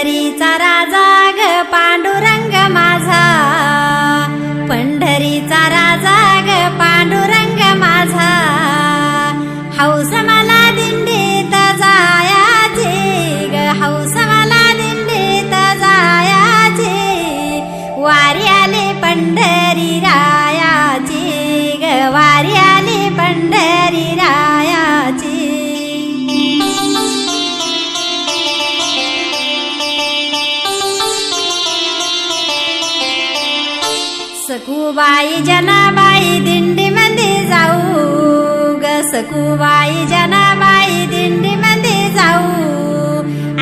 पंढरीचा राजा सकुबाई जनाबाई दिंडी मध्ये जाऊ. ग सकुबाई जनाबाई दिंडी मध्ये जाऊ.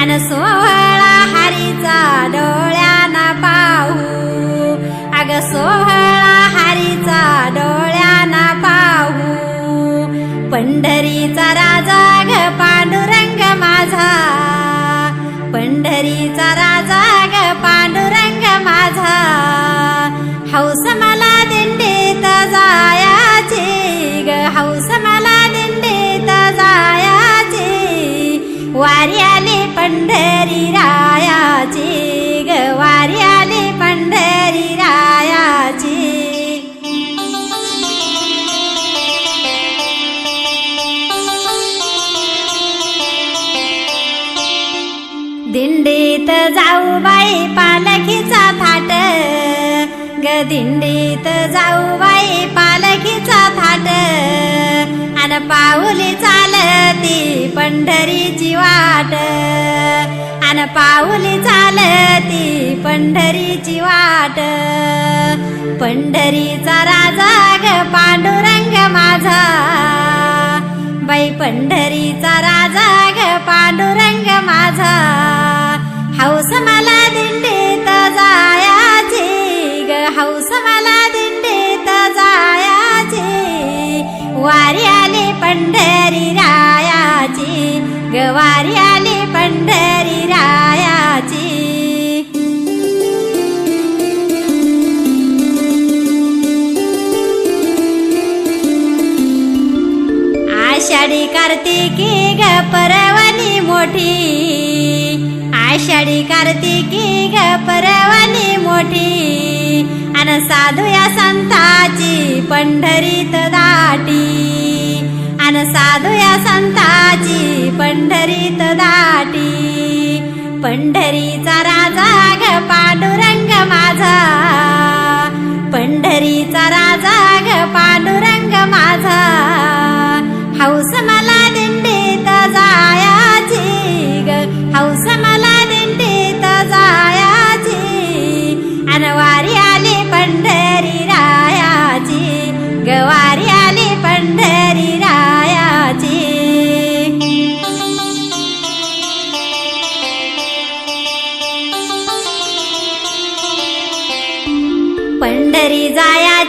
अन सोहळा हरीचा डोळ्याना पाहू. अग सोहळा हरीचा डोळ्याना पाहू. पंढरीचा राजा ग पांडुरंग माझा. पंढरीचा राजा ग पांडुरंग माझा. वारी आली पंढरी रायाचे ग वारी आली पंढरी रायाचे. दिंडीत जाऊ बाई पालखीचा फाट ग दिंडीत जाऊ पाहुली चालती पंढरीची वाट. अन पाहुली चालती पंढरीची वाट. पंढरीचा राजा ग पांडुरंग माझा. बाई पंढरीचा आषाढी कार्तिकी ग परवानी मोठी. आषाढी कार्तिकी ग परवानी मोठी. अन साधू या संताची पंढरीत दाटी. अन साधू या संताची पंढरीत दाटी. पंढरीचा राजा ग पांडुरंग मा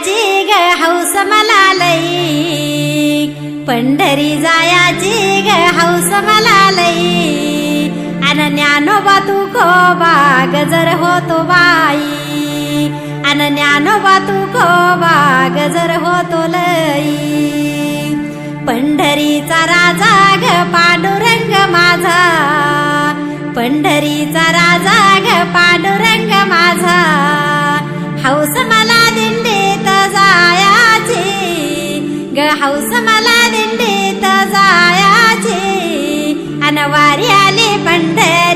जायाची ग हौस मला लई. पंढरी जायाची ग हौस मला लई. अन ज्ञानोबा तू खोबा गजर होतो बाई. अन ज्ञानोबा तू खोबा गजर होतो लई. पंढरीचा राजा ग पांडुरंग माझा. पंढरीचा राजा ग पांडुरंग हौस मला दिंडीत जायाचे अनवारी आले पंढर